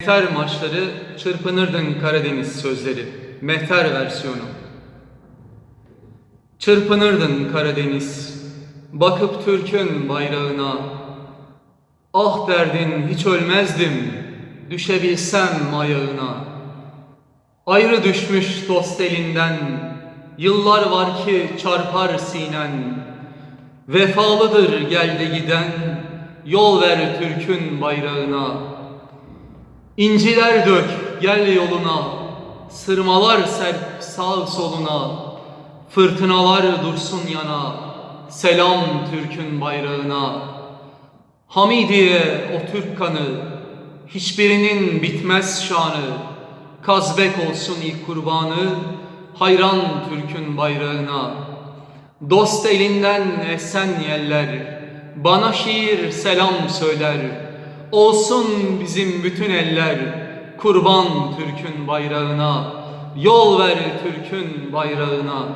Mehter maçları çırpınırdın Karadeniz sözleri. Mehter versiyonu. Çırpınırdın Karadeniz, bakıp Türk'ün bayrağına. Ah derdin hiç ölmezdim, düşebilsem ayağına. Ayrı düşmüş dost elinden, yıllar var ki çarpar sinen. Vefalıdır geldi giden, yol ver Türk'ün bayrağına. İnciler dök gel yoluna, sırmalar serp sağ soluna, fırtınalar dursun yana, selam Türk'ün bayrağına. Hamidiye o Türk kanı, hiçbirinin bitmez şanı, kazbek olsun ilk kurbanı, hayran Türk'ün bayrağına. Dost elinden esen yeller, bana şiir selam söyler. Olsun bizim bütün eller, kurban Türk'ün bayrağına. Yol ver Türk'ün bayrağına.